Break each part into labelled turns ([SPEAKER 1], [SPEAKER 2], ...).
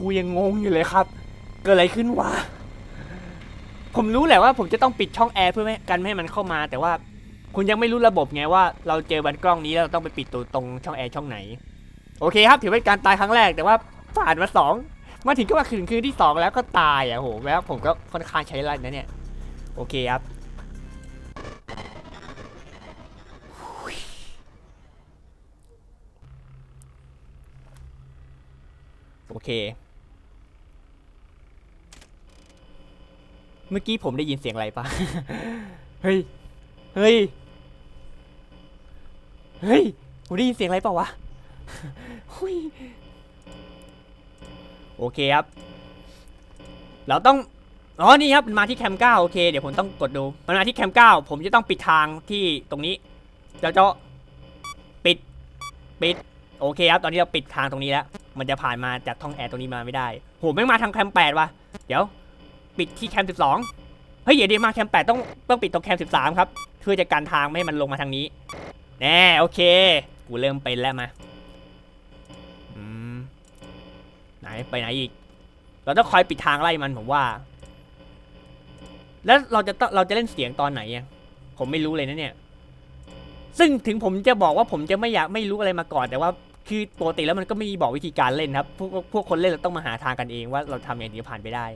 [SPEAKER 1] กูยังงงอยู่เลยครับ เกิดอะไรขึ้นวะ ผมรู้แหละว่าผมจะต้องปิดช่องแอร์เพื่อไม่กันไม่ให้มันเข้ามา แต่ว่าคุณยังไม่รู้ระบบไงว่าเราเจอบันกล้องนี้แล้วเราต้องไปปิดตัวตรงช่องแอร์ช่องไหน โอเคครับ ถือเป็นการตายครั้งแรกแต่ว่าผ่านมาสองมาถึงก็มาคืนคืนที่สองแล้วก็ตายอะโหแล้วผมก็ค่อนข้างใช้ไรนะเนี่ย โอเคครับโอเค เมื่อกี้ผมได้ยินเสียงอะไรปะเฮ้ย เฮ้ย เฮ้ย ผมได้ยินเสียงอะไรเปล่าวะหุยโอเคครับ เราต้อง อ๋อ นี่ครับ มันมาที่แคมป์เก้าโอเค เดี๋ยวผมต้องกดดู มันมาที่แคมป์เก้าผมจะต้องปิดทางที่ตรงนี้เจ้าเจ้าปิด ปิด โอเคครับ ตอนนี้เราปิดทางตรงนี้แล้ว มันจะผ่านมาจากท่องแอร์ตรงนี้มาไม่ได้ โห แม่งมาทางแคมป์แปดว่ะเดี๋ยว ปิดที่แคมป์สิบสองเฮ้ยเดี๋ยวเดี๋ยวมาแคมป์แปดต้องต้องปิดตรงแคมป์สิบสามครับ เพื่อจะกันทางไม่ให้มันลงมาทางนี้ แน่โอเค กูเริ่มเป็นแล้วมาอืมไหนไปไหนอีก เราต้องคอยปิดทางไล่มันผมว่า แล้วเราจะต้องเราจะเล่นเสียงตอนไหนอะผมไม่รู้เลยนะเนี่ย ซึ่งถึงผมจะบอกว่าผมจะไม่อยากไม่รู้อะไรมาก่อน แต่ว่าคือปกติแล้วมันก็ไม่มีบอกวิธีการเล่นครับ พวกพวกคนเล่นเราต้องมาหาทางกันเองว่าเราทำอย่างนี้ผ่านไปได้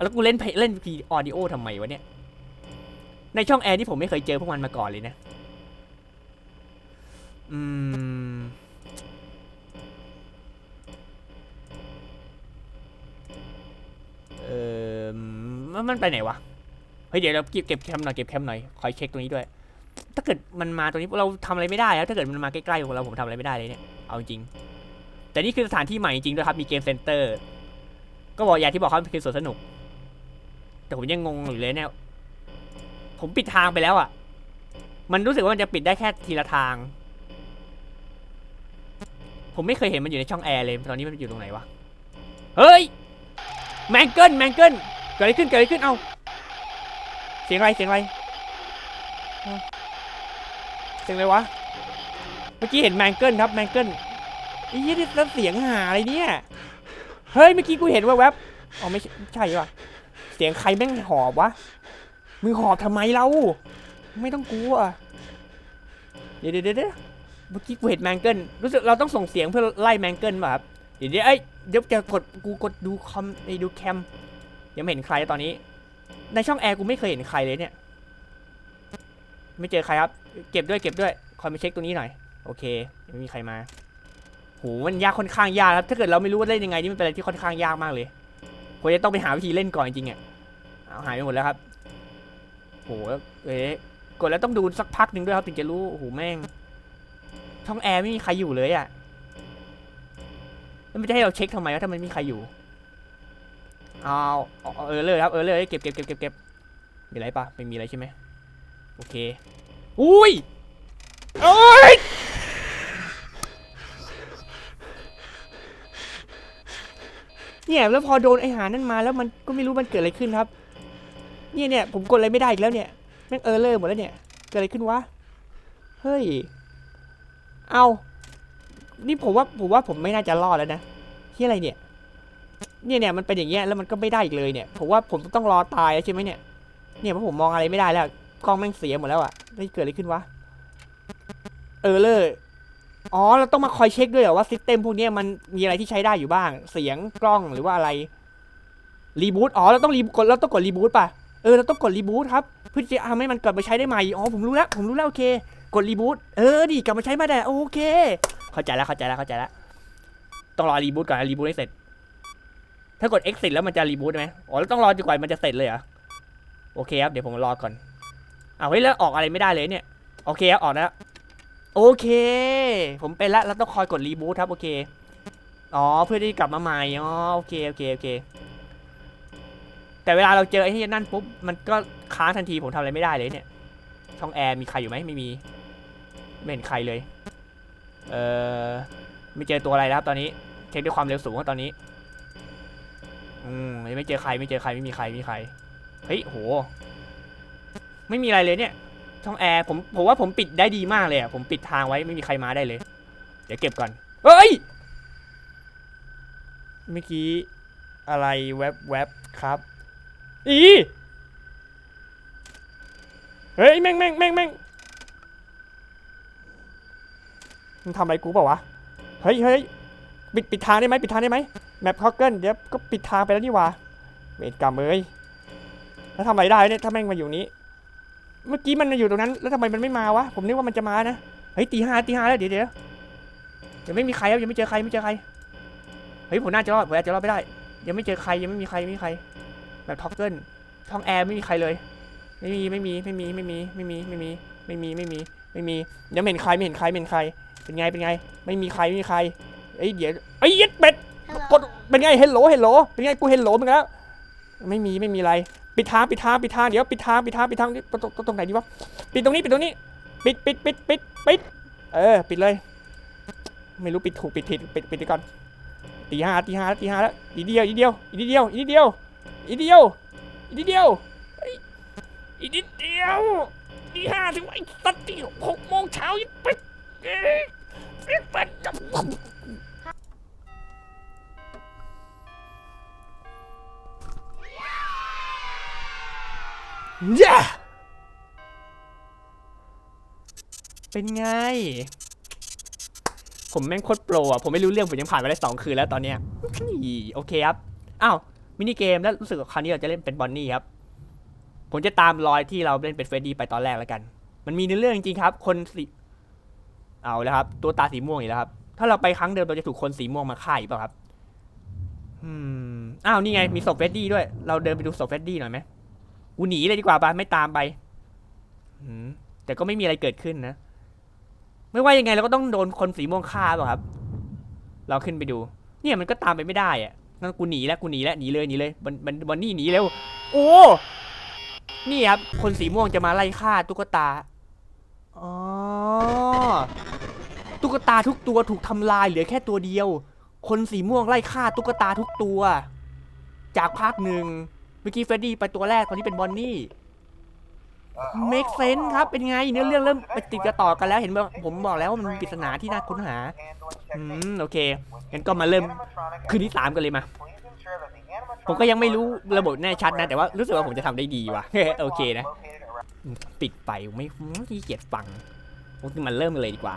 [SPEAKER 1] แล้วกูเล่นเพลเล่นพีออดิโอทำไมวะเนี่ย ในช่องแอร์ที่ผมไม่เคยเจอพวกมันมาก่อนเลยนะ อืม เออมันมันไปไหนวะ เฮ้ยเดี๋ยวเราเก็บเก็บแคมหน่อยเก็บแคมหน่อยคอยเช็คตรงนี้ด้วย ถ้าเกิดมันมาตรงนี้เราทำอะไรไม่ได้แล้วถ้าเกิดมันมาใกล้ๆของเราผมทำอะไรไม่ได้เลยเนี่ย เอาจริง แต่นี่คือสถานที่ใหม่จริงด้วยครับ มีเกมเซ็นเตอร์ ก็บอกอย่างที่บอกครับมันคือสวนสนุก แต่ผมยังงงอยู่เลยเนี่ย ผมปิดทางไปแล้วอะ มันรู้สึกว่ามันจะปิดได้แค่ทีละทาง ผมไม่เคยเห็นมันอยู่ในช่องแอร์เลย ตอนนี้มันอยู่ตรงไหนวะ เฮ้ย แมงเกิลแมงเกิลเกิดอะไรขึ้นเกิดอะไรขึ้น เอาเสียงอะไรเสียงอะไรเสียงอะไรวะ เมื่อกี้เห็นแมงเกิลครับแมงเกิลไอ้ยี่นี่แล้วเสียงหาอะไรเนี่ย เฮ้ยเมื่อกี้กูเห็นว่าแวบอ๋อไม่ใช่ใช่ว่ะ เสียงใครแม่งหอบวะมึงหอบทำไมเรา ไม่ต้องกลัว เดี๋ยวเดี๋ยวเดี๋ยวเมื่อกี้กูเห็นแมงเกิลรู้สึกเราต้องส่งเสียงเพื่อไล่แมงเกิลป่ะครับเดี๋ยวเดี๋ยวเอ้เดี๋ยวจะกดกูกดดูคอมไอ้ดูแคมยังไม่เห็นใครตอนนี้ ในช่องแอร์กูไม่เคยเห็นใครเลยเนี่ย ไม่เจอใครครับ เก็บด้วยเก็บด้วยคอยมาเช็คตรงนี้หน่อยโอเคยังไม่มีใครมาโหมันยากค่อนข้างยากครับ ถ้าเกิดเราไม่รู้ว่าเล่นยังไงนี่มันเป็นอะไรที่ค่อนข้างยากมากเลย ควรจะต้องไปหาวิธีเล่นก่อนจริงๆอะเอาหายไปหมดแล้วครับโหเอ๊ะกดแล้วต้องดูสักพักหนึ่งด้วยครับถึงจะรู้โอ้โหแม่งช่องแอร์ไม่มีใครอยู่เลยอะแล้วมันจะให้เราเช็คทำไมวะถ้ามันไม่มีใครอยู่เอาเอาเอเออเลยครับเออเลยเก็บเก็บเก็บเก็บเก็บมีอะไรปะไม่มีอะไรใช่ไหมโอเคอุ้ยโอ้ย เนี่ยแล้วพอโดนไอหานั่นมาแล้วมันก็ไม่รู้มันเกิดอะไรขึ้นครับ เนี่ยเนี่ยผมกดอะไรไม่ได้อีกแล้วเนี่ยแม่งเออเลอร์หมดแล้วเนี่ย เกิดอะไรขึ้นวะ เฮ้ย เอา นี่ผมว่าผมว่าผมไม่น่าจะรอดแล้วนะที่อะไรเนี่ย เนี่ยเนี่ยมันเป็นอย่างเงี้ยแล้วมันก็ไม่ได้อีกเลยเนี่ย ผมว่าผมต้องรอตายแล้วใช่ไหมเนี่ย เนี่ยเพราะผมมองอะไรไม่ได้แล้ว กล้องแม่งเสียหมดแล้วอะไม่เกิดอะไรขึ้นวะ เออเลย อ๋อเราต้องมาคอยเช็คด้วยเหรอว่าซิสเต็มพวกนี้มันมีอะไรที่ใช้ได้อยู่บ้าง เสียงกล้องหรือว่าอะไรรีบูตอ๋อเราต้องรีกดเราต้องกดรีบูตป่ะเออเราต้องกดรีบูตครับเพื่อจะทำให้มันกลับมาใช้ได้ใหม่อ๋อผมรู้แล้วผมรู้แล้วโอเค กดรีบูตเออดิกลับมาใช้มาได้โอเค เข้าใจแล้วเข้าใจแล้วเข้าใจแล้วต้องรอรีบูตก่อนรีบูตให้เสร็จ ถ้ากด exit แล้วมันจะรีบูตไหมอ๋อแล้วต้องรอจนกว่ามันจะเสร็จเลยเหรอโอเคครับเดี๋ยวผมรอก่อนอ้าวเฮ้ยแล้วออกอะไรไม่ได้เลยเนี่ยโอเคครับออกแล้ว โอเค ผมเป็นแล้วเราต้องคอยกดรีบูตครับ โอเค อ๋อ เพื่อที่กลับมาใหม่ อ๋อ โอเค โอเค โอเค แต่เวลาเราเจอไอ้ที่นั่นปุ๊บ มันก็ค้างทันที ผมทำอะไรไม่ได้เลยเนี่ย ช่องแอร์มีใครอยู่ไหมไม่มี ไม่เห็นใครเลย เออไม่เจอตัวอะไรแล้วครับตอนนี้ เช็คด้วยความเร็วสูงครับตอนนี้ อืมไม่เจอใคร ไม่เจอใคร ไม่มีใคร ไม่มีใคร เฮ้ย โห ไม่มีอะไรเลยเนี่ย ช่องแอร์ผมผมว่าผมปิดได้ดีมากเลยอะผมปิดทางไว้ไม่มีใครมาได้เลย เดี๋ยวเก็บก่อนเฮ้ยเมื่อกี้อะไรแวบแวบครับอีเฮ้ยแม่งแม่งแม่งแม่งมันทำอะไรกูเปล่าวะเฮ้ยเฮ้ยปิดปิดทางได้ไหมปิดทางได้ไหมแมปคอกเกิลเดี๋ยวก็ปิดทางไปแล้วนี่ว่าเวรกรรมเอ้ยแล้วทำอะไรได้เนี่ยถ้าแม่งมาอยู่นี้ เมื่อกี้มันอยู่ตรงนั้น แล้วทำไมมันไม่มาวะ ผมนึกว่ามันจะมานะ เฮ้ยตีห้าตีห้าแล้วเดี๋ยวเดี๋ยวยังไม่มีใครครับยังไม่เจอใครไม่เจอใคร เฮ้ยผมน่าจะรอดผมอาจจะรอดไม่ได้ ยังไม่เจอใครยังไม่มีใครไม่มีใคร แบบท็อกเกิลช่องแอร์ไม่มีใครเลย ไม่มีไม่มีไม่มีไม่มีไม่มีไม่มีไม่มีไม่มีไม่มียังไม่เห็นใครไม่เห็นใครไม่เห็นใคร เป็นไงเป็นไง ไม่มีใครไม่มีใครเอ้ยเดี๋ยวเอ้ยเย็ดเป็ดกดเป็นไงเฮลโหลเฮลโหลเป็นไงกูเฮลโหลมึงแล้วไม่มีไม่มีอะไร ปิดทางปิดทางปิดทางเดี๋ยวปิดทางปิดทางปิดทางนี่ตรงตรงไหนดีวะปิดตรงนี้ปิดตรงนี้ ปิดปิดปิดปิดปิดเออปิดเลย ไม่รู้ปิดถูกปิดผิดปิดปิดไปก่อนตีห้าตีห้าตีห้าแล้วอีเดียวอีเดียวอีเดียวอีเดียวอีเดียวอีเดียวอีนิดเดียวตีห้าถึงไอ้ตัดตีหกโมงเช้ายิ่งปิดเอ๊ะปิดปิดจับ ย่าเป็นไง ผมแม่งโคตรโปรอะ ผมไม่รู้เรื่อง ผมยังผ่านมาได้สองคืนแล้วตอนเนี้ยอี้โอเคครับ อ้าว มินิเกมแล้วรู้สึกว่าคราวนี้เราจะเล่นเป็นบอนนี่ครับ ผมจะตามรอยที่เราเล่นเป็นเฟรดดี้ไปตอนแรกแล้วกัน มันมีในเรื่องจริงๆครับ คนสีเอาแล้วครับ ตัวตาสีม่วงอีกแล้วครับ ถ้าเราไปครั้งเดิมเราจะถูกคนสีม่วงมาฆ่าอีกเปล่าครับ อืม อ้าว นี่ไง มีศพเฟรดดี้ด้วย เราเดินไปดูศพเฟรดดี้หน่อยไหม กูหนีเลยดีกว่าปะไม่ตามไปอืมแต่ก็ไม่มีอะไรเกิดขึ้นนะ ไม่ว่ายังไงเราก็ต้องโดนคนสีม่วงฆ่าเปล่ะครับ เราขึ้นไปดู เนี่ยมันก็ตามไปไม่ได้อะงั้นกูหนีแล้วกูหนีแล้วหนีเลยหนีเลยบันบันบันนี่หนีเร็วโอ้นี่ครับ คนสีม่วงจะมาไล่ฆ่าตุ๊กตาอ๋อตุ๊กตาทุกตัวถูกทำลายเหลือแค่ตัวเดียว คนสีม่วงไล่ฆ่าตุ๊กตาทุกตัว จากภาคหนึ่งเมื่อกี้เฟรดดี้ไปตัวแรกตอนนี้เป็นบอนนี่ make sense ครับเป็นไงเนื้อเรื่องเริ่มไปติดกระต่อกันแล้วเห็นไหมผมบอกแล้วว่ามันมีปริศนาที่น่าค้นหาอืมโอเคงั้นก็มาเริ่มคืนที่สามกันเลยมา ผมก็ยังไม่รู้ระบบแน่ชัดนะ แต่ว่ารู้สึกว่าผมจะทำได้ดีว่ะโอเคนะ ปิดไปไม่ไม่ขี้เกียจฟังผมมันเริ่มกันเลยดีกว่า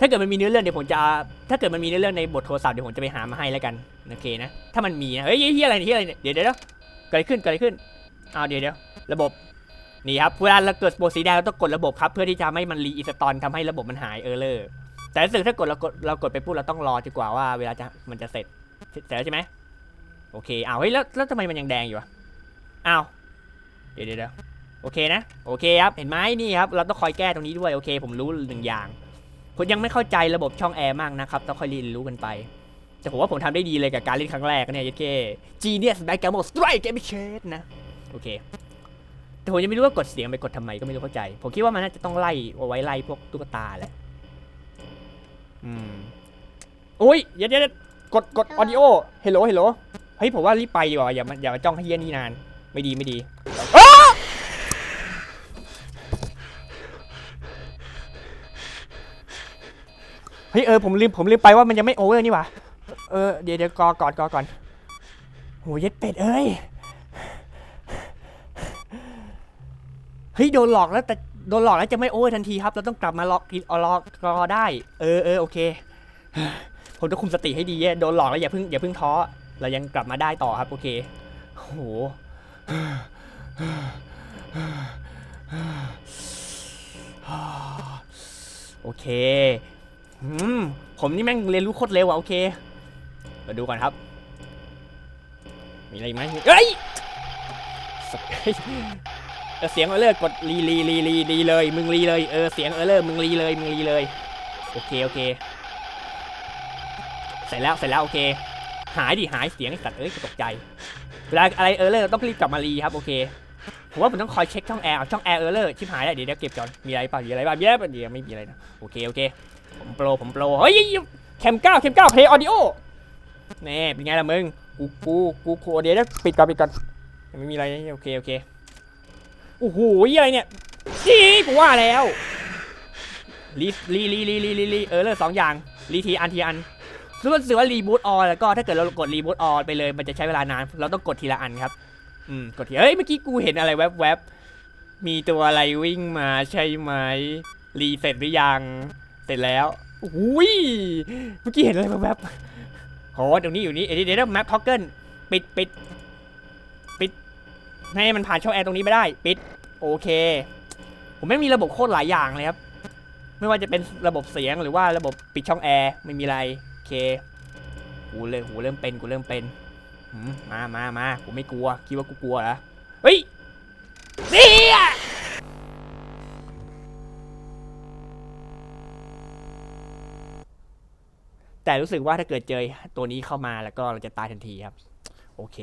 [SPEAKER 1] ถ้าเกิดมันมีเนื้อเรื่องเดี๋ยวผมจะ ถ้าเกิดมันมีเนื้อเรื่องในบทโทรศัพท์เดี๋ยวผมจะไปหามาให้แล้วกันโอเคนะถ้ามันมีนะเฮ้ยเฮียอะไรเนี่ยเฮียอะไรเนี่ยเดี๋ยวเดี๋ยว เกิดอะไรขึ้นเกิดอะไรขึ้นอ้าวเดี๋ยวเดี๋ยวระบบนี่ครับเวลาเราเกิดโปรสีแดงเราต้องกดระบบครับเพื่อที่จะไม่ให้มันรีอิสตอลทำให้ระบบมันหายเออร์เลอร์แต่รู้สึกถ้ากดเรากดเรากดไปปุ๊บเราต้องรอจนกว่าว่าเวลาจะมันจะเสร็จเสร็จแล้วใช่ไหมโอเคอ้าวเฮ้ยแล้วแล้วทำไมมันยังแดงอยู่อะอ้าวเดี๋ยวเดี๋ยวโอเคนะโอเคครับเห็นไหมนี่ครับเราต้องคอยแก้ตรงนี้ด้วยโอเค ผมรู้หนึ่งอย่างผมยังไม่เข้าใจระบบช่องแอร์มากนะครับต้องคอยเรียนรู้กันไป แต่ผมว่าผมทำได้ดีเลยกับการเล่นครั้งแรกเนี่ยยัดเก้ Genius b a c k g a m o Strike Game Shade นะ โอเค แต่ผมยังไม่รู้ว่ากดเสียงไปกดทำไมก็ไม่รู้เข้าใจ ผมคิดว่ามันน่าจะต้องไล่เอาไว้ไล่พวกตุ๊กตาแหละอืมโอ้ยเดี๋ยวเดี๋ยวกดกดออดิโอเฮลโหลเฮลโหลเฮ้ยผมว่ารีบไปดีกว่าอย่ามาอย่ามาจ้องให้เยี่ยนี่นาน ไม่ดีไม่ดีอ้าเฮ้ยเออผมลืมผมลืมไปว่ามันยังไม่โอเวอร์นี่หว่า เออเดี๋ยวเดี๋ยวกอก่อนกอก่อนโหเย็ดเป็ดเอ้ยเฮ้ยโดนหลอกแล้วแต่โดนหลอกแล้วจะไม่โอเวอร์ทันทีครับ เราต้องกลับมาล็อกอล็อกรอได้เออเออโอเคผมต้องคุมสติให้ดีโดนหลอกแล้วอย่าเพิ่งอย่าเพิ่งท้อเรายังกลับมาได้ต่อครับโอเคโอ้โหโอเคผมนี่แม่งเรียนรู้โคตรเร็วอะโอเค มาดูก่อนครับ มีอะไรไหมเอ้ยเฮ้ยเอเสียงเออเลอร์กดรีรีรีรีรีเลย มึงรีเลยเออเสียงเออเลอร์มึงรีเลยมึงรีเลย โอเคโอเคเสร็จแล้วเสร็จแล้วโอเค หายดิหายเสียงสัตว์เอ้ยตกใจเวลาอะไรเออเลอร์ต้องรีบกลับมารีครับโอเคผมว่าผมต้องคอยเช็คช่องแอร์ช่องแอร์เออเลอร์ชิบหายแล้วเดี๋ยวเดี๋ยวเก็บก่อนมีอะไรเปล่ามีอะไรบ้างมีอะไรเปล่าเดี๋ยวไม่มีอะไรนะโอเคโอเคผมโปรผมโปรเฮ้ยแคมเก้าแคมเก้าเพย์ออดิโอ แน่เป็นไงล่ะมึง กู กู กูกูเดี๋ยวเดี๋ยวปิดก่อนปิดก่อนยังไม่มีอะไรโอเค โอเค โอ้โหอะไรเนี่ยจีกูว่าแล้วรีรีรีรีรีรีรีเออเลอร์สองอย่างรีทีอันทีอันรู้สึกว่ารีบูตออนแล้วก็ถ้าเกิดเรากดรีบูตออนไปเลยมันจะใช้เวลานาน เราต้องกดทีละอันครับ อืม กดที เฮ้ย เมื่อกี้กูเห็นอะไรแวบๆมีตัวอะไรวิ่งมาใช่ไหมรีเสร็จหรือยัง เสร็จแล้วอุ้ย เมื่อกี้เห็นอะไรแวบๆ โหตรงนี้อยู่นี่เดี๋ยวเดี๋ยวแมปท็อกเกิลปิดปิดปิดให้มันผ่านช่องแอร์ตรงนี้ไม่ได้ ปิด โอเค ผมไม่มีระบบโคตรหลายอย่างเลยครับ ไม่ว่าจะเป็นระบบเสียงหรือว่าระบบปิดช่องแอร์ไม่มีอะไร โอเค กูเริ่มกูเริ่มเป็นกูเริ่มเป็นมมามามากูไม่กลัว คิดว่ากูกลัวเหรอ เฮ้ย แต่รู้สึกว่าถ้าเกิดเจอตัวนี้เข้ามาแล้วก็เราจะตายทันทีครับ โอเค